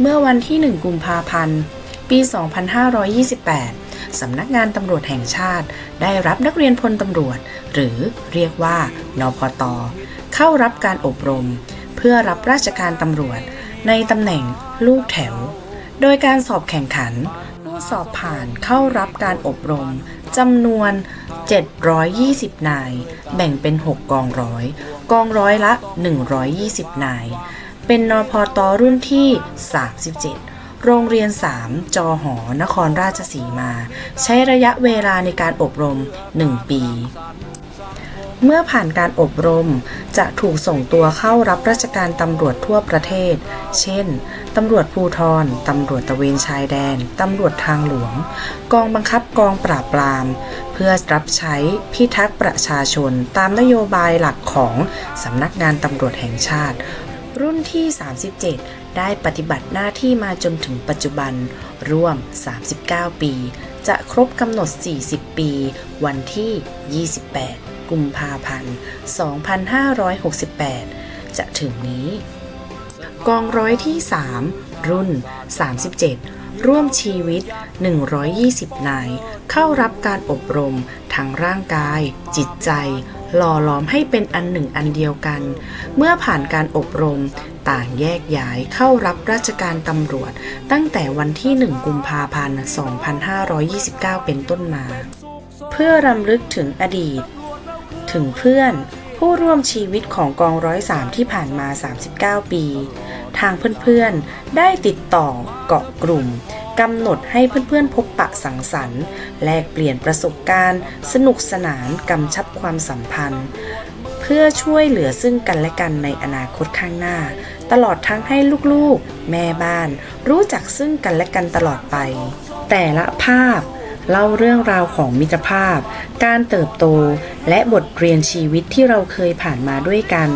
เมื่อวันที่ 1 กุมภาพันธ์ ปี 2528 สำนักงานตำรวจแห่งชาติ ได้รับนักเรียนพลตำรวจ หรือเรียกว่านพต เข้ารับการอบรม เพื่อรับราชการตำรวจ ในตำแหน่งลูกแถว โดยการสอบแข่งขันผู้สอบผ่านเข้ารับการอบรมจำนวน 720 นาย แบ่งเป็น 6 กองร้อย กองร้อยละ 120 นาย เป็นนพตรุ่นที่ 37 โรงเรียน 3 จอหอ นครราชสีมา ใช้ระยะเวลาในการอบรม 1 ปี เมื่อผ่านการอบรมจะถูกส่งตัวเข้ารับราชการตำรวจทั่วประเทศ เช่น ตำรวจภูทรตำรวจตะเวนชายแดน ตำรวจทางหลวง กองบังคับกองปราบปราม เพื่อรับใช้พิทักษ์ประชาชนตามนโยบายหลักของสำนักงานตำรวจแห่งชาติ รุ่นที่ 37 ได้ปฏิบัติหน้าที่มาจนถึงปัจจุบัน ร่วม 39 ปี จะครบกำหนด 40 ปี วันที่ 28 กุมภาพันธ์ 2568 จะถึงนี้ กองร้อยที่ 3 รุ่น 37 ร่วมชีวิต 120 นาย เข้ารับการอบรมทางร่างกาย จิตใจ หล่อหลอมให้เป็นอันหนึ่งอันเดียวกัน เมื่อผ่านการอบรมต่างแยกย้ายเข้ารับราชการตำรวจ ตั้งแต่วันที่ 1 กุมภาพันธ์ 2529 เป็นต้นมา เพื่อรำลึกถึงอดีต ถึงเพื่อนผู้ร่วมชีวิตของกองร้อยสามที่ผ่านมา 39 ปี ทางเพื่อนๆ ได้ติดต่อเกาะกลุ่ม กำหนดให้เพื่อนๆพบปะสังสรรค์ แลกเปลี่ยนประสบการณ์ สนุกสนานกำชับความสัมพันธ์ เพื่อช่วยเหลือซึ่งกันและกันในอนาคตข้างหน้า ตลอดทั้งให้ลูกๆ แม่บ้าน รู้จักซึ่งกันและกันตลอดไป แต่ละภาพเล่าเรื่องราวของมิตรภาพ การเติบโต และบทเรียนชีวิตที่เราเคยผ่านมาด้วยกัน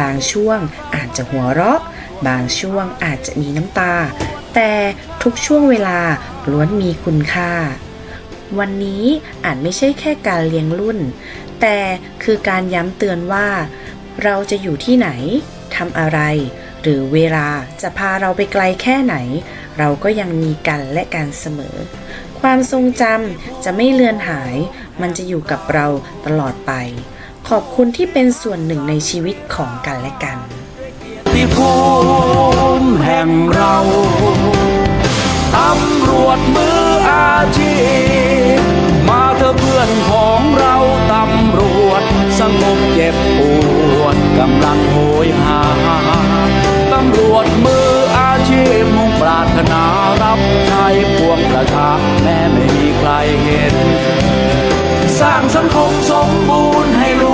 บางช่วงอาจจะหัวเราะ บางช่วงอาจจะมีน้ำตา แต่ทุกช่วงเวลาล้วนมีคุณค่า วันนี้อาจไม่ใช่แค่การเลี้ยงรุ่น แต่คือการย้ำเตือนว่า เราจะอยู่ที่ไหนทำอะไร หรือเวลาจะพาเราไปไกลแค่ไหน เราก็ยังมีกันและกันเสมอ ความทรงจำจะไม่เลือนหาย มันจะอยู่กับเราตลอดไป ขอบคุณที่เป็นส่วนหนึ่งในชีวิตของกันและกัน ที่ภูมิแห่งเราตำรวจมืออาชีพ มาเถอเพื่อนของเราตำรวจสงบเจ็บปวดกำลังโหยหาตำรวจมืออาชีพมุ่งปรารถนารับใช้ปวงประชาแม้ไม่มีใครเห็น สร้างสังคมสมบูรณ์ให้ลู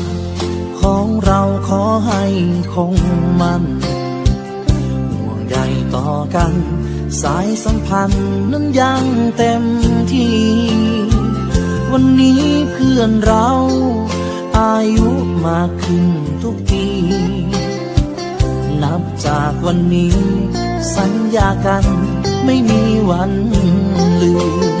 ของเราขอให้คงมันห่วงใยต่อกัน สายสัมพันธ์นั้นยังเต็มที่ วันนี้เพื่อนเรา อายุมากขึ้นทุกปีนับจากวันนี้ สัญญากันไม่มีวันลืม